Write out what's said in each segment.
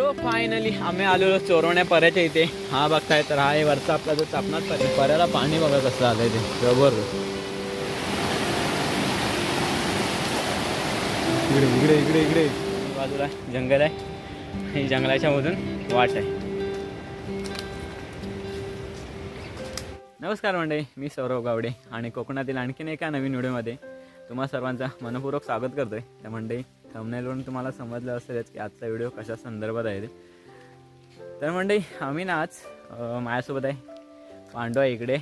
So finally आम्ही आलेलो चोरवण्या पर्याच्या इथे. हा बघताय तर हा वरचा आपला जो चापणात पर्या पर्याला पाणी बघा कसं आलंय ते. जबरदस्त. इकडे इकडे इकडे इकडे. बाजूला जंगल आहे. आणि जंगलाच्या मधून वाट आहे. नमस्कार मंडळी मी सौरव गावडे आणि कोकणातील आणखीन एका नवीन व्हिडिओमध्ये तुम्हा सर्वांचा मनपूर्वक स्वागत करतोय. त्या मंडळी थंबनेलवरून तुम्हाला समजलं असेलच की आजचा व्हिडिओ कशा संदर्भात आहे ते. तर म्हणजे आम्ही ना आज माझ्यासोबत आहे पांडू आहे इकडे.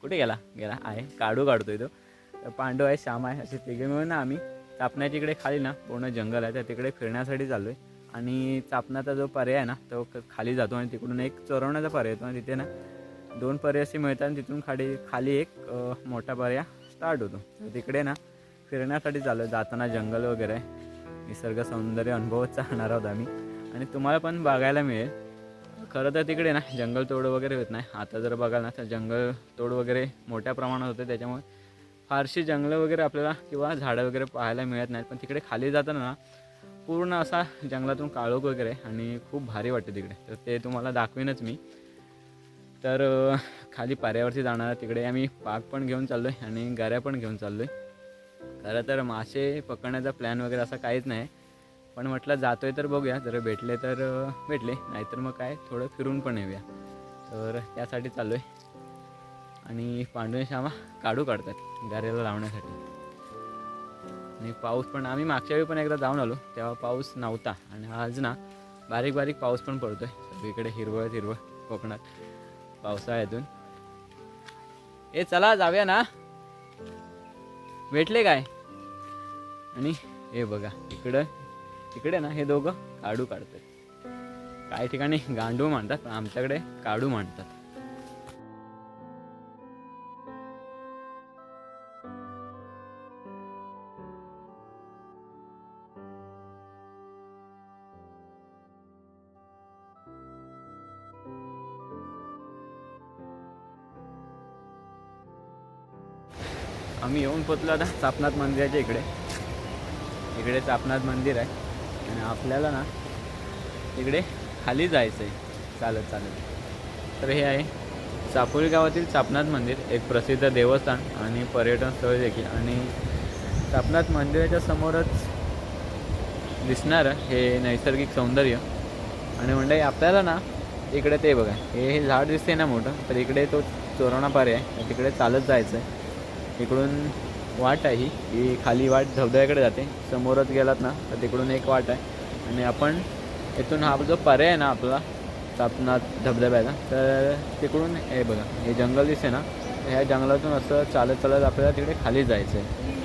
कुठे गेला? गेला आहे. काढू काढतोय तो. तर पांडू आहे श्याम आहे. असे तिघे मिळून ना आम्ही चापण्याच्या इकडे खाली ना पूर्ण जंगल आहे. तर तिकडे फिरण्यासाठी चाललो आहे आणि चापण्याचा जो पर्याय आहे ना तो क- खाली जातो आणि तिकडून एक चोरवण्याचा पर्याय येतो. आणि तिथे ना दोन पर्याय असे मिळतात आणि तिथून खाली खाली एक मोठा पर्याय स्टार्ट होतो. तिकडे ना फिरण्यासाठी चालू आहे जाताना जंगल वगैरे. आहे निसर्ग सौंदर्य अनुभवत चालणार आहोत आम्ही. आणि तुम्हाला पण बघायला मिळेल. खरं तर तिकडे ना जंगल तोड वगैरे होत नाही. आता जर बघाल ना तर जंगल तोड वगैरे मोठ्या प्रमाणात होते. त्याच्यामुळे फारशी जंगलं वगैरे आपल्याला किंवा झाडं वगैरे पाहायला मिळत नाहीत. पण तिकडे खाली जाताना ना पूर्ण असा जंगलातून काळोख वगैरे आणि खूप भारी वाटते तिकडे. तर ते तुम्हाला दाखवीनच मी. तर खाली पाऱ्यावरती जाणार. तिकडे आम्ही पाक पण घेऊन चाललो आहे आणि गाऱ्या पण घेऊन चाललो आहे खरं तर मासे पकडण्याचा प्लॅन वगैरे असा काहीच नाही. पण म्हटलं जातो आहे तर बघूया. जर भेटले तर भेटले. नाहीतर मग काय थोडं फिरून पण येऊया. तर त्यासाठी चालू आहे आणि पांडुने श्यामा काढू काढतात गारेला लावण्यासाठी. आणि पाऊस पण आम्ही मागच्या वेळी पण एकदा जाऊन आलो. तेव्हा पाऊस नव्हता. आणि आज ना बारीक बारीक पाऊस पण पडतो आहे सगळीकडे हिरवळ हिरवळ कोकणात. पावसाळ्यातून. ए चला जाऊया ना. भेटले काय? आणि हे बघा इकडं इकडे ना हे दोघं काढू काढतात. काही ठिकाणी गांडू मांडतात पण आमच्याकडे काढू मांडतात. आम्ही येऊन पोचलो आता चापनाथ मंदिराच्या इकडे. इकडे चापनाथ मंदिर आहे. आणि आपल्याला ना इकडे खाली जायचं आहे चालत चालत. तर हे आहे चापोली गावातील चापनाथ मंदिर. एक प्रसिद्ध देवस्थान आणि पर्यटन स्थळ देखील. आणि चापनाथ मंदिराच्या समोरच दिसणारं हे नैसर्गिक सौंदर्य. आणि म्हणजे आपल्याला ना इकडे ते बघा. हे हे झाड दिसते ना मोठं तर इकडे तो चोरणापारे आहे. तिकडे चालत जायचं आहे इकडून वाट आहे ही खाली वाट धबधब्याकडे जाते. समोरच गेलात ना तर तिकडून एक वाट आहे. आणि आपण इथून हा जो पर्याय आहे ना आपला चापनाथ धबधब्याचा तर तिकडून हे बघा हे जंगल दिसते ना ह्या जंगलातून असं चालत चालत आपल्याला तिकडे खाली जायचं आहे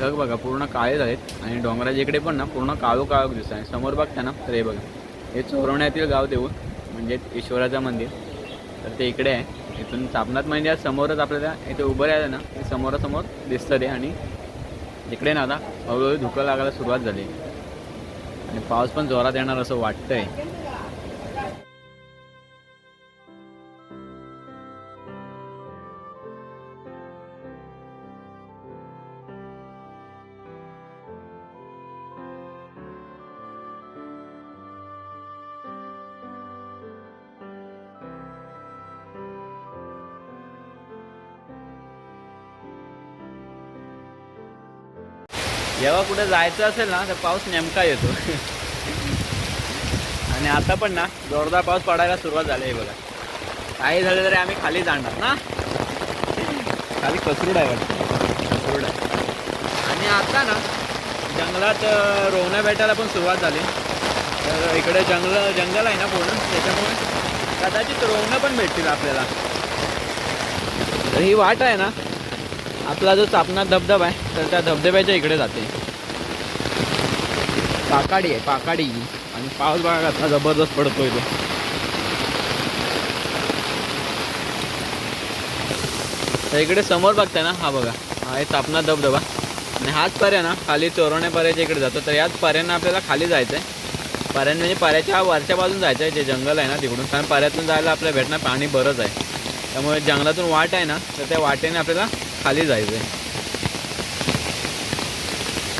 ढग बघा पूर्ण काळे झालेत. आणि डोंगराच्या इकडे पण ना पूर्ण काळो काळोख दिसत आहे समोर बघता ना तर हे बघा हे चोरवण्यातील गाव देऊळ म्हणजे ईश्वराचं मंदिर. तर ते इकडे आहे. इथून सापनाथ म्हणजे समोरच आपल्याला इथे उभं राहिलं ना ते समोरासमोर दिसतं ते आणि इकडे ना आता हळूहळू धुकं लागायला सुरुवात झाली. आणि पाऊस पण जोरात येणार असं वाटतंय. कुठे जायचं असेल ना तर पाऊस नेमका येतो. आणि आता पण ना जोरदार पाऊस पडायला सुरुवात झाली आहे बघा. काही झालं तरी आम्ही खाली जाणार ना. खाली कसरूड आहे वाटतं. कसरूड आहे. आणि आता ना जंगलात अं, रोवण्या भेटायला पण सुरुवात झाली. तर इकडे जंगल जंगल आहे ना पूर्ण त्याच्यामुळे कदाचित रोवणं पण भेटतील आपल्याला. तर ही वाट आहे ना आपला जो चापणा धबधबा आहे तर त्या धबधब्याच्या इकडे जाते. पाकाडी आहे पाकाडी. आणि पाऊस बघा आता जबरदस्त पडतोय तो. तर इकडे समोर बघताय ना हा बघा. हा आहे तापना धबधबा. आणि हाच पर्या ना खाली चोरवण्या पर्याच्या इकडे जातो तर याच पर्यानं आपल्याला खाली जायचं आहे पर्यान म्हणजे पर्याच्या वरच्या बाजून जायचं आहे जे जंगल आहे ना तिकडून. कारण पर्यातून जायला आपल्याला भेटणार पाणी बरंच आहे. त्यामुळे जंगलातून वाट आहे ना तर त्या वाटेने आपल्याला खाली जायचं आहे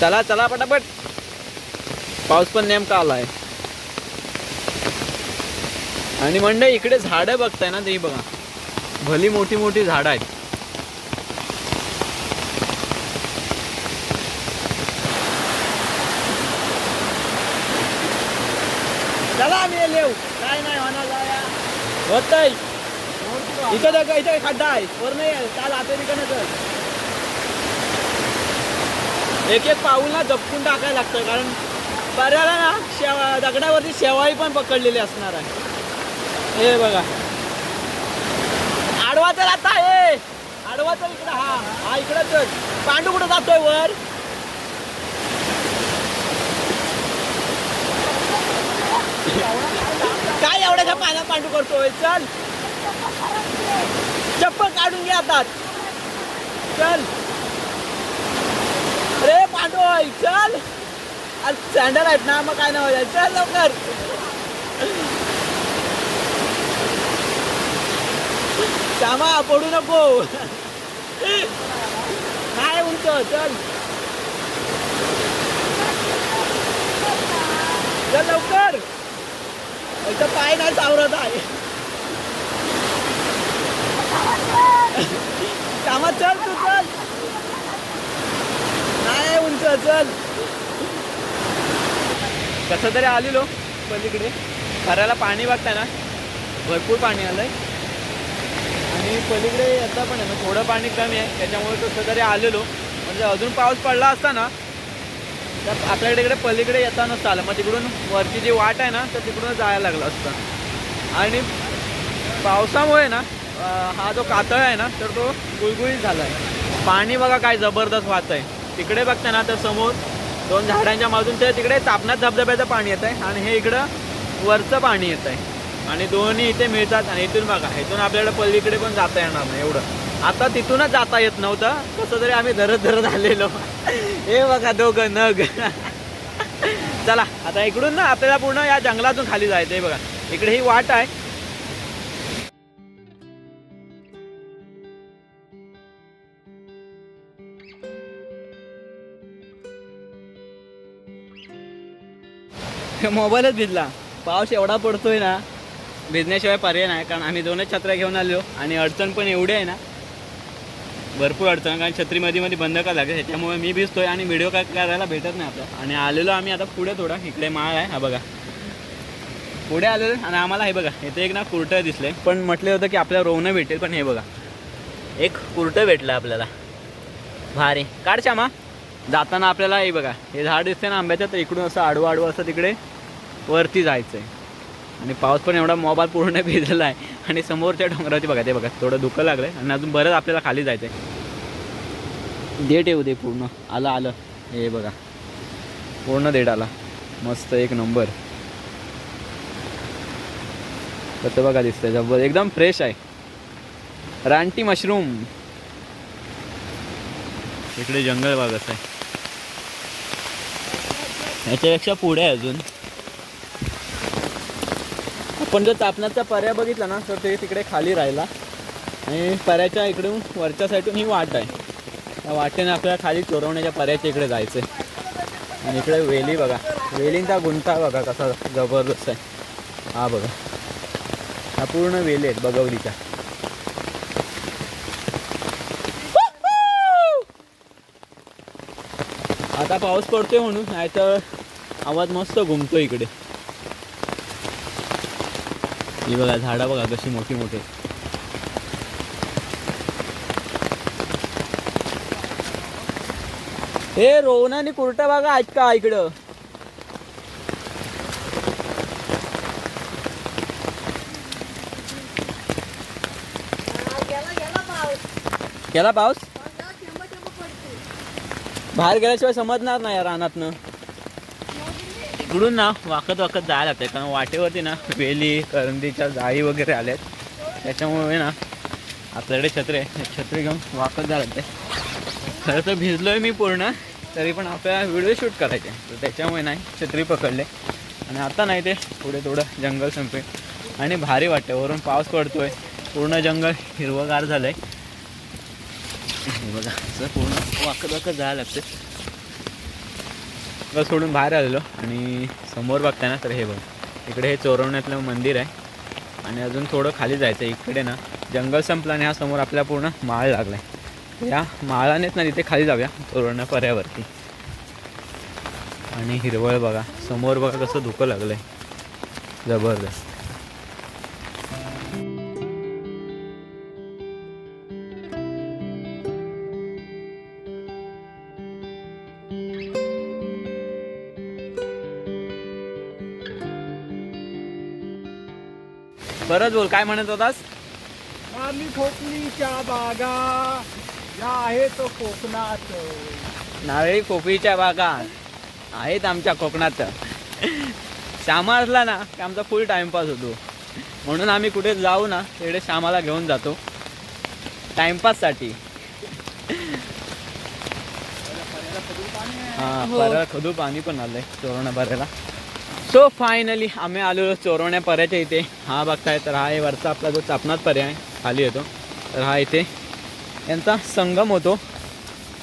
चला चला पटापट. पाऊस पण नेमका आलाय. आणि मंडळी इकडे झाडं बघताय ना ते बघा. भली मोठी मोठी झाडं आहेत. चला आम्ही येऊ काय नाही होणार जाऊया. होत नाही इथं बघा इथं खड्डा आहे. वर नाही आहे. काल आता तिकडे कर एक एक पाऊल ना जपकून टाकायला लागतं कारण बऱ्याला ना शेवा दगडावरती शेवाळी पण पकडलेली असणार आहे. हे बघा. आडवा तर आता आहे. आडवा तर इकडं हा हा इकडंच पांडू कुठं जातोय वर? काय एवढ्याच्या पाण्यात पांडू करतोय? चल. चप्पल काढून घे आता. चल. रे पांडू चल. सँडल आहेत ना मग काय नाव चल लवकर. श्यामा पडू नको. काय उंच चल. चल लवकर. इथं पाय नाही सावरत आहे. श्यामा चल तू चल. नाही उंच चल. कसं तरी आलेलो पलीकडे. घराला पाणी बघताय ना भरपूर पाणी आलंय. आणि पलीकडे आता पण आहे ना थोडं पाणी कमी आहे. त्याच्यामुळे कसं तरी आलेलो. म्हणजे अजून पाऊस पडला असता ना तर आपल्याकडे इकडे पलीकडे येतानाच आलं मग तिकडून वरची जी वाट आहे ना तर तिकडून जायला लागलं असतं. आणि पावसामुळे ना हा जो कातळ आहे ना तर तो गुळगुळीत झाला आहे पाणी बघा काय जबरदस्त वाहत आहे तिकडे बघता ना तर समोर दोन झाडांच्या मधून ते तिकडे तापनात धबधब्याचं पाणी येत आहे आणि हे इकडं वरचं पाणी येत आहे. आणि दोन्ही इथे मिळतात आणि इथून बघा इथून आपल्याला पल्लीकडे पण जाता येणार नाही एवढं. आता तिथूनच जाता येत नव्हतं कसं तरी आम्ही धरत धरत आलेलो. हे बघा दोघं नग. चला आता इकडून ना आपल्याला पूर्ण या जंगलातून खाली जायचं आहे बघा. इकडे ही वाट आहे. मोबाईलच भिजला. पाऊस एवढा पडतोय ना भिजण्याशिवाय पर्याय नाही कारण आम्ही दोनच छत्र्या घेऊन आलो आणि अडचण पण एवढी आहे ना भरपूर अडचण कारण छत्री मध्ये मध्ये बंद का लागेल त्याच्यामुळे मी भिजतोय आणि व्हिडिओ काय करायला भेटत नाही आपलं आणि आलेलो आम्ही आता पुढे थोडा इकडे माळ आहे हा बघा. पुढे आलेलो आणि आम्हाला हे बघा इथे एक ना कुर्तं दिसले पण म्हटलं होतं की आपल्याला रोवणं भेटेल पण हे बघा. एक कुर्तं भेटलं आपल्याला. भारी. काढ श्यामा. जाताना आपल्याला हे बघा हे झाड दिसते ना आंब्याचं तर इकडून असं आडवं आडवं असं तिकडे वरती जायचं आहे आणि पाऊस पण एवढा मोबाईल पूर्ण भिजला आहे. आणि समोरच्या डोंगरावरती बघा ते बघा थोडं दुःख लागलं आहे आणि अजून बरंच आपल्याला खाली जायचं आहे डेट येऊ दे पूर्ण. आलं आलं. हे बघा. पूर्ण देठ आला. मस्त एक नंबर. कसं बघा दिसतंय जबर एकदम फ्रेश आहे. रानटी मशरूम. इकडे जंगल भाग असं आहे. याच्यापेक्षा पुढे आहे अजून. पण जर तापण्याचा पर्याय बघितला ना तर ते तिकडे खाली राहिला. आणि पर्याच्या इकडून वरच्या साईडून ही वाट आहे. त्या वाटेने आपल्याला खाली चोरवण्याच्या पर्याच्या इकडे जायचं आहे आणि इकडे वेली बघा. वेलींचा गुंता बघा कसा जबरदस्त आहे. हा बघा. हा पूर्ण वेली आहेत बगवलीच्या आता पाऊस पडतोय म्हणून नाही तर आवाज मस्त घुमतो इकडे. ही बघा झाडं बघा कशी मोठी मोठी हे रोहन आणि कुर्टा बघा आहेत का इकडं? केला पाऊस? बाहेर गेल्याशिवाय समजणार नाही या रानातनं. इकडून ना वाकत वाकत जायला लागतंय कारण वाटेवरती ना वेली करंदीच्या जाळी वगैरे आल्यात. त्याच्यामुळे ना आपल्याकडे छत्रे आहे. छत्री घेऊन वाकत जायला लागते खरं तर भिजलोय मी पूर्ण तरी पण आपल्याला व्हिडिओ शूट करायचे. तर त्याच्यामुळे नाही छत्री पकडले. आणि आता नाही ते पुढे थोडं जंगल संपे आणि भारी वाटते वरून पाऊस पडतोय. पूर्ण जंगल हिरवंगार झालं आहे हे बघा असं पूर्ण वाकत वाकत जायला लागते ग सोडून बाहेर आलेलो आणि समोर बघताय ना तर हे बघ. इकडे हे चोरवण्यातलं मंदिर आहे. आणि अजून थोडं खाली जायचं आहे. इकडे ना. जंगल संपलं आणि हा समोर आपल्या पूर्ण माळ लागला आहे या माळानेच ना तिथे खाली जाऊया चोरवण्या पर्यावरती. आणि हिरवळ बघा समोर बघा कसं धुकं लागलं आहे जबरदस्त. परत बोल काय म्हणत होतास? आम्ही खोकलीच्या बागा. या आहे तो कोकणात. नारळी पोपळीच्या बागा. आहेत आमच्या कोकणात. श्यामा असला ना की आमचा फुल टाइमपास होतो. म्हणून आम्ही कुठे जाऊ ना तिकडे श्यामाला घेऊन जातो. टाइमपाससाठी हां परत खदू पाणी पण आलंय चोरवण्या पर्याला सो फायनली आम्ही आलेलो चोरवण्या पर्याच्या इथे. हा बघताय तर हा आहे वरचा आपला जो चापणात पर्याय आहे, खाली येतो. तर हा इथे यांचा संगम होतो.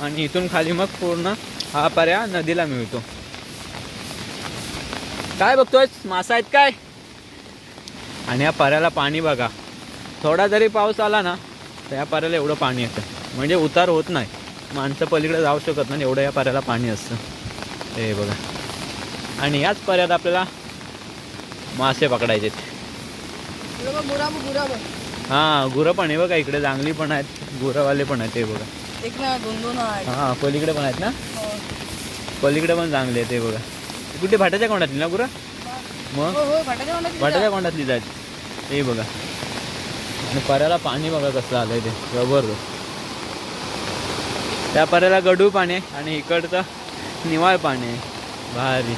आणि इथून खाली मग पूर्ण हा पर्याय नदीला मिळतो. काय बघतोय मासा आहेत काय? आणि या पर्याला पाणी बघा. थोडा जरी पाऊस आला ना तर या पर्याला एवढं पाणी येतं. म्हणजे उतार होत नाही. माणसं पलीकडे जाऊ शकत नाही एवढं या पर्याला पाणी असतं. हे बघा. आणि याच पर्यात आपल्याला मासे पकडायचे हां गुरं पण आहे बघा इकडे जांगली पण आहेत गुरंवाले पण आहेत ते बघा. एक ना दोन दोन आहे हां पलीकडे पण आहेत ना? हो. पलीकडे पण चांगले आहे ते बघा. कुठे भाटाच्या कोंडातली ना गुरं? मग? हो हो फटाके म्हणतात भाटाच्या कोंडातली जात ते बघा. आणि पर्याला पाणी बघा कसं आलंय ते. जबरदस्त. त्या पर्याला गडू पाणी आहे आणि इकडचं निवाळ पाणी. आहे भारी.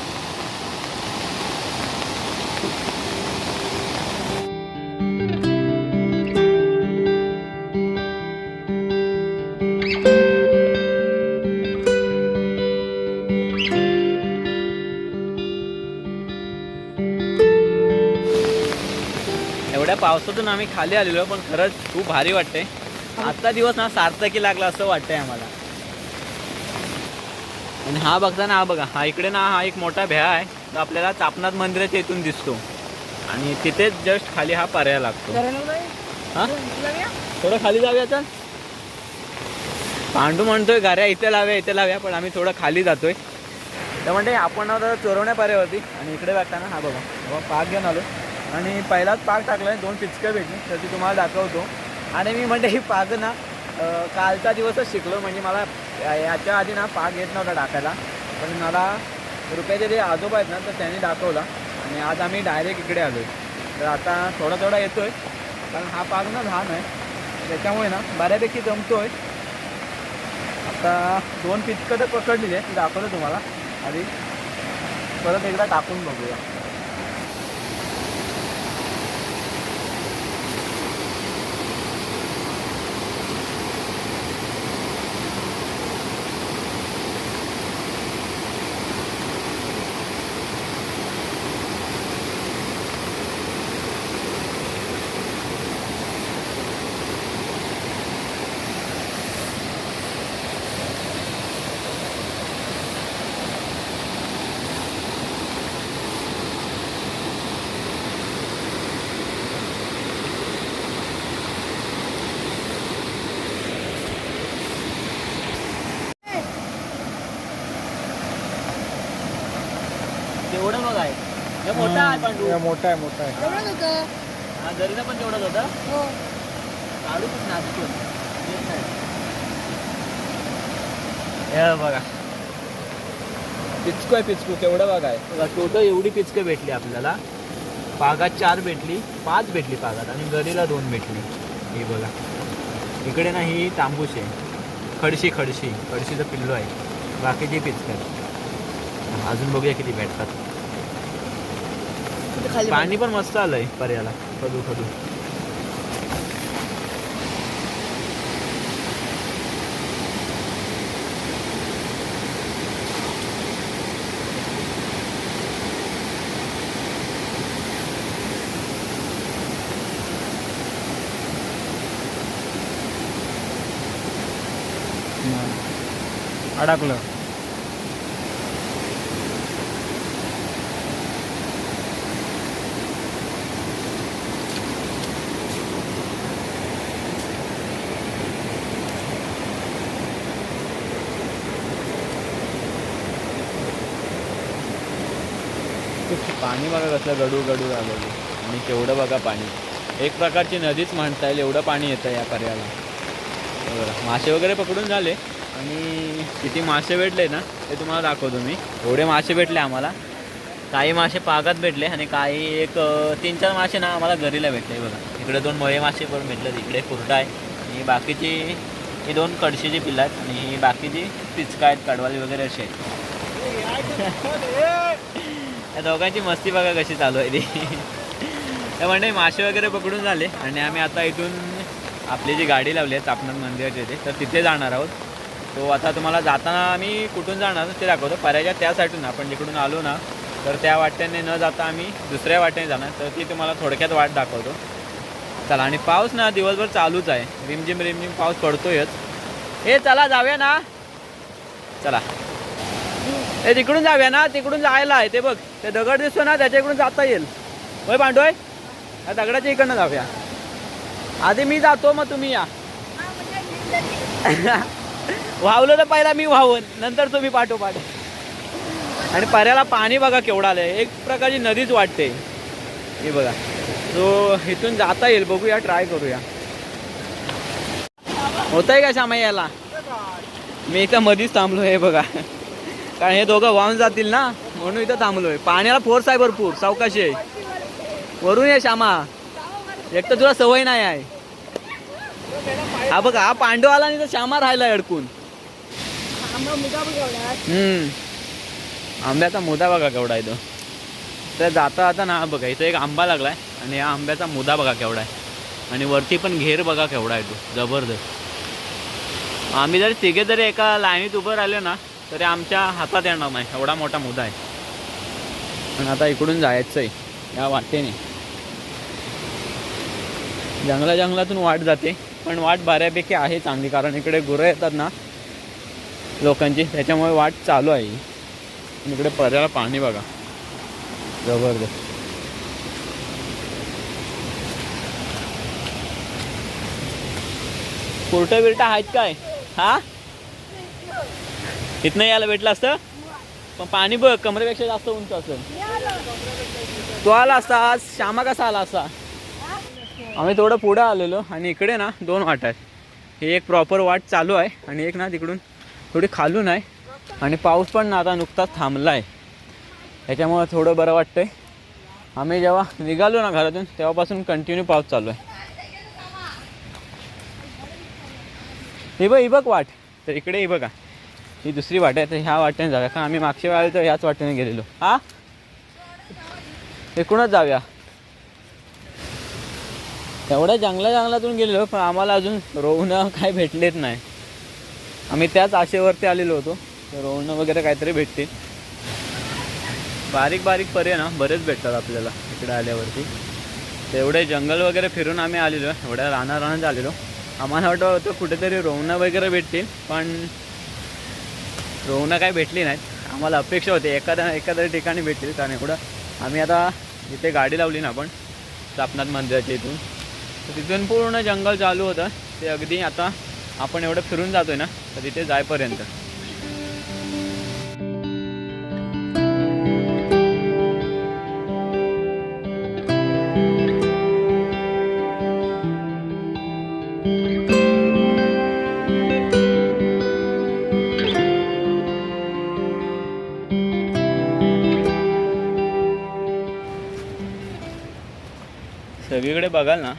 पावसातून आम्ही खाली आलेलो पण खरंच खूप भारी वाटते आजचा दिवस ना सार्थकी लागला असं वाटतंय आम्हाला. आणि हा बघता ना हा बघा हा इकडे ना हा एक मोठा भ्या आहे. तो आपल्याला चापनाथ मंदिराच्या इथून दिसतो. आणि तिथेच जस्ट खाली हा पर्याय लागतो. हा? थोडं खाली जाऊया चल पांडू म्हणतोय गाड्या इथे लाव्या इथे लाव्या पण आम्ही थोडं खाली जातोय. तर म्हणजे आपण चोरवण्या पर्यावरती आणि इकडे बघताना हा बघा बाबा पाक घेऊन आलो. आणि पहिलाच पाक आहे दोन पिचकं भेटली तर ती तुम्हाला दाखवतो. आणि मी म्हणते ही पाक ना कालचा दिवसच शिकलो म्हणजे मला याच्या आधी ना पाक येत नव्हता टाकायला. पण मला रुपयाचे जे आजोबा आहेत ना तर त्यांनी दाखवला आणि आज आम्ही डायरेक्ट इकडे आलो तर आता थोडा थोडा येतो आहे कारण हा पाक ना लहान आहे. त्याच्यामुळे ना बऱ्यापैकी जमतो आहे आता दोन पिचकं तर पकडलेली आहे दाखवलं तुम्हाला. आधी परत एकदा टाकून बघूया तेवढं बघ आहे हे मोठा आहे पांडू. हे मोठा आहे मोठा आहे. एवढंच होतं? हा जरीला पण तेवढंच होता? हो. काढू नाचतो हे बघा. पिचकू आहे पिचकू केवढं बघा आहे. बघा टोटल एवढी पिचकं भेटली आपल्याला. पागात चार भेटली पाच भेटली पागात आणि गरीला दोन भेटली. ही बघा. इकडे ना ही तांबूस आहे. खडशी खडशी. खडशीचं पिल्लो आहे. बाकीची पिचकं आहे अजून बघूया किती भेटतात. खाली पाणी पण मस्त आलंय पर्याला. खदू खदू. अडकलं. पाणी बघा कसलं गडू गडू झालं आणि केवढं बघा पाणी. एक प्रकारची नदीच म्हणता येईल एवढं पाणी येतं या पर्याला बरं मासे वगैरे पकडून झाले. आणि किती मासे भेटले ना ते तुम्हाला दाखवतो मी. एवढे मासे भेटले आम्हाला. काही मासे पागात भेटले आणि काही एक तीन चार मासे ना आम्हाला घरीला भेटले. बघा इकडे दोन मळे मासे पण भेटले इकडे कुरडा आहे. आणि बाकीची ही दोन कडशीची पिल्लं आहेत. आणि बाकीची पिचका आहेत कडवाली वगैरे असे आहेत. या दोघांची मस्ती बघा कशी चालू आहे ती. तर म्हणजे मासे वगैरे पकडून झाले आणि आम्ही आता इथून आपली जी गाडी लावली आहे तापनाथ मंदिराच्या इथे तर तिथे जाणार आहोत. तो आता तुम्हाला जाताना आम्ही कुठून जाणार ते दाखवतो. पर्याच्या त्या साईडून आपण जिकडून आलो ना तर त्या वाटेने न जाता आम्ही दुसऱ्या वाटेने जाणार. तर ती तुम्हाला थोडक्यात वाट दाखवतो. चला आणि पाऊस ना दिवसभर चालूच आहे. रिमझिम रिमझिम पाऊस पडतोयच. हे चला जाऊया ना. चला. ए तिकडून जाऊया ना तिकडून जायला आहे ते बघ. ते दगड दिसतो ना त्याच्या इकडून जाता येईल. होय पांडोय या दगडाच्या इकडनं जाऊया. आधी मी जातो मग तुम्ही या. वाहवलं तर पहिला मी वाहवन नंतर तुम्ही पाठोपाठ. आणि पर्याला पाणी बघा केवढं आलं एक प्रकारची नदीच वाटते. हे बघा. तो इथून जाता येईल. बघूया ट्राय करूया. होतंय का श्यामा याला मी इथं मधीच थांबलो हे बघा. कारण हे दोघं वाहून जातील ना? म्हणून इथं थांबलोय. पाण्याला फोर्स आहे भरपूर. सावकाशी आहे वरून ये श्यामा. एक तर तुला सवय नाही आहे. हा बघा हा पांडव आला नाही तर श्यामा राहिला अडकून. हम्म. आंब्याचा मुदा बघा केवढा आहे तो. तर जाता जाता ना बघा इथं एक आंबा लागलाय आणि या आंब्याचा मुदा बघा केवढा आहे. आणि वरती पण घेर बघा केवढा आहे तो. जबरदस्त. आम्ही जर तिघे जरी एका लाईनीत उभं राहिलो ना तरी आमच्या हातात येणार नाही. एवढा मोठा मुद्दा आहे. पण आता इकडून जायचं आहे या वाटेने. जंगला जंगलातून वाट जाते पण वाट बऱ्यापैकी आहे चांगली कारण इकडे गुरं येतात ना लोकांची त्याच्यामुळे वाट चालू आहे. आणि इकडे पर्याला पाणी बघा. जबरदस्त. कुर्टा बिरटा आहेत काय? हा? इथनं यायला भेटलं असतं? पण पाणी बघ कमरेपेक्षा जास्त उंच असेल. तो आला असता आज श्यामा कसा आला असता? आम्ही थोडं पुढं आलेलो आणि इकडे ना दोन वाट आहेत. ही एक प्रॉपर वाट चालू आहे आणि एक ना तिकडून थोडी खालून आहे. आणि पाऊस पण ना आता नुकताच थांबला आहे त्याच्यामुळं थोडं बरं वाटतंय. आम्ही जेव्हा निघालो ना घरातून तेव्हापासून कंटिन्यू पाऊस चालू आहे. ही बघ ही बघ वाट. तर इकडे ही बघा. ही दुसरी वाट आहे तर ह्या वाटेने जाऊया. का आम्ही मागच्या वेळेला तर ह्याच वाटेने गेलेलो. हा? एकूणच जाऊया. एवढ्या जंगला जंगलातून गेलेलो पण आम्हाला अजून रोवणं काय भेटलेच नाही. आम्ही त्याच आशेवरती आलेलो होतो. रोवणं वगैरे काहीतरी भेटतील. बारीक बारीक पर्याय ना बरेच भेटतात आपल्याला इकडे आल्यावरती. तेवढे जंगल वगैरे फिरून आम्ही आलेलो एवढ्या राहणार राहण्यात आलेलो. आम्हाला वाटत होतं कुठेतरी रोवणं वगैरे भेटतील पण रोवणं काय भेटली नाहीत. आम्हाला अपेक्षा होती एखाद्या एखाद्या ठिकाणी भेटतील कारण एवढं आम्ही आता इथे गाडी लावली ना आपण सापनाथ मंदिराच्या इथून. तर तिथून पूर्ण जंगल चालू होतं. ते अगदी आता आपण एवढं फिरून जातो आहे ना तर तिथे जायपर्यंत. सगळीकडे बघाल ना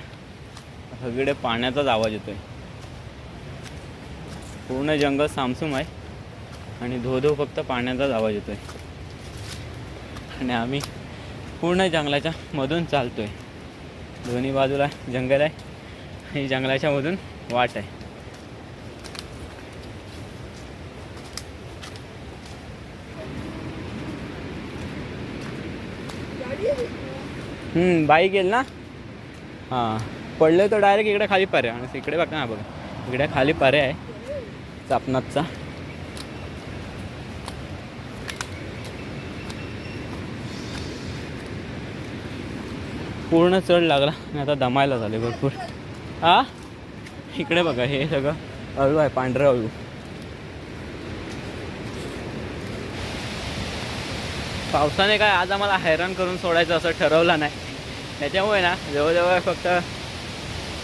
सगळीकडे पाण्याचाच आवाज येतोय. पूर्ण जंगल सामसूम आहे आणि धो धो फक्त पाण्याचाच आवाज येतोय. आणि आम्ही पूर्ण जंगलाच्या मधून चालतोय. दोन्ही बाजूला जंगल आहे आणि जंगलाच्या मधून वाट आहे. हम्म, बाईक येईल ना? हां. पडलं तर डायरेक्ट इकडे खाली पर्याय. आणि इकडे बघा ना बघा. इकडे खाली पर्याय आहे. चापनाथचा. पूर्ण चढ लागला. आणि आता दमायला झाले भरपूर. हा इकडे बघा हे सगळं अळू आहे पांढरं अळू. पावसाने काय आज आम्हाला हैराण करून सोडायचं असं ठरवलं नाही. त्याच्यामुळे ना जवळजवळ फक्त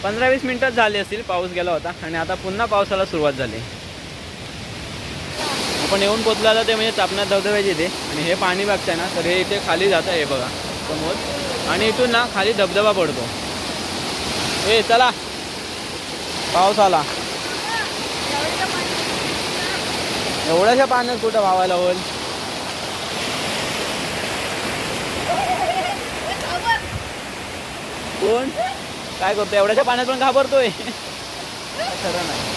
पंधरा वीस मिनटंच झाली असतील पाऊस गेला होता. आणि आता पुन्हा पावसाला सुरुवात झाली. आपण येऊन पोचला ते म्हणजे चापण्यात धबधब्याचे इथे आणि हे पाणी बघताय ना तर हे इथे खाली जातं हे बघा समोर. आणि इथून ना खाली धबधबा पडतो. ए चला. पाऊस आला. एवढ्याशा पाण्यात कुठं व्हावायला होईल? कोण? काय करतो? एवढ्याच्या पाण्यात पण घाबरतोय. खरं नाही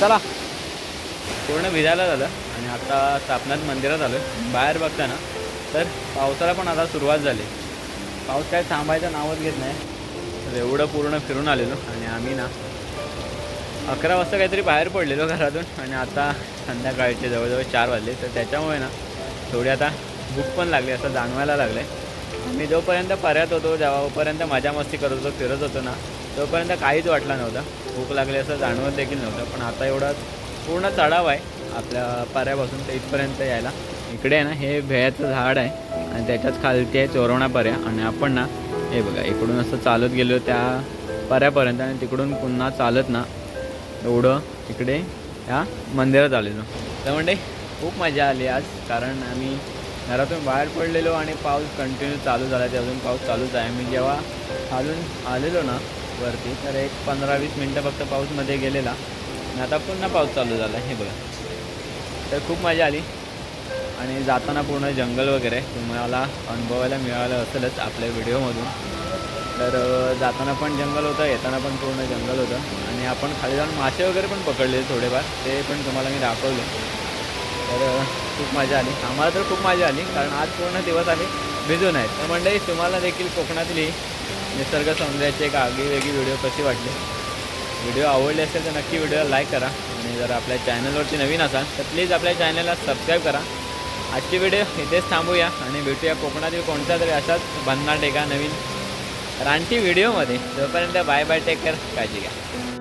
चला. पूर्ण भिजायला झालं आणि आता स्थापनात मंदिरात आलो बाहेर बघता ना? तर पावसाला पण आता सुरुवात झाली. पाऊस काय थांबायचं नावच घेत नाही. तर एवढं पूर्ण फिरून आलेलो आणि आम्ही ना अकरा वाजता काहीतरी बाहेर पडलेलो घरातून आणि आता संध्याकाळचे जवळजवळ चार वाजले. तर त्याच्यामुळे ना थोडी आता भूक पण लागली असं जाणवायला लागलं आहे मी जोपर्यंत पर्यात होतो जेव्हापर्यंत मजा मस्ती करत होतो फिरत होतो ना तोपर्यंत काहीच वाटलं नव्हतं. भूक लागली असं जाणवत देखील नव्हतं पण आता एवढा पूर्ण चढाव आहे आपल्या पर्यापासून ते इथपर्यंत यायला. इकडे आहे ना हे भेयाचं झाड आहे आणि त्याच्याच खालती आहे चोरवणा पर्या आणि आपण ना हे बघा इकडून असं चालत गेलो त्या पर्यापर्यंत आणि तिकडून पुन्हा चालत ना एवढं इकडे या मंदिरात आलेलो. तर म्हणजे खूप मजा आली आज कारण आम्ही घरातून बाहेर पडलेलो आणि पाऊस कंटिन्यू चालू झाला. ते अजून पाऊस चालूच आहे. मी जेव्हा खालून आलेलो ना वरती तर एक पंधरा वीस मिनटं फक्त पाऊसमध्ये गेलेला. आणि आता पुन्हा पाऊस चालू झाला. हे बघा. तर खूप मजा आली. आणि जाताना पूर्ण जंगल वगैरे तुम्हाला अनुभवायला मिळालं असेलच आपल्या व्हिडिओमधून. तर जाताना पण जंगल होतं येताना पण पूर्ण जंगल होतं. आणि आपण खाली जाऊन मासे वगैरे पण पकडले थोडेफार. ते पण तुम्हाला मी दाखवले. तर खूप मजा आली. आम्हाला तर खूप मजा आली कारण आज पूर्ण दिवस आम्ही भिजून आहेत तर मंडळी तुम्हाला देखील कोकणातली निसर्ग सौंदर्याची एक आगळी वेगळी व्हिडिओ कशी वाटली? व्हिडिओ आवडले असेल तर नक्की व्हिडिओला लाईक करा. आणि जर आपल्या चॅनलवरती नवीन असाल तर प्लीज आपल्या चॅनलला सबस्क्राईब करा. आजची व्हिडिओ इथेच थांबूया आणि भेटूया कोकणातील कोणत्या तरी अशाच भन्नाट एका नवीन रानटी व्हिडिओमध्ये जोपर्यंत बाय बाय टेक केअर काळजी घ्या.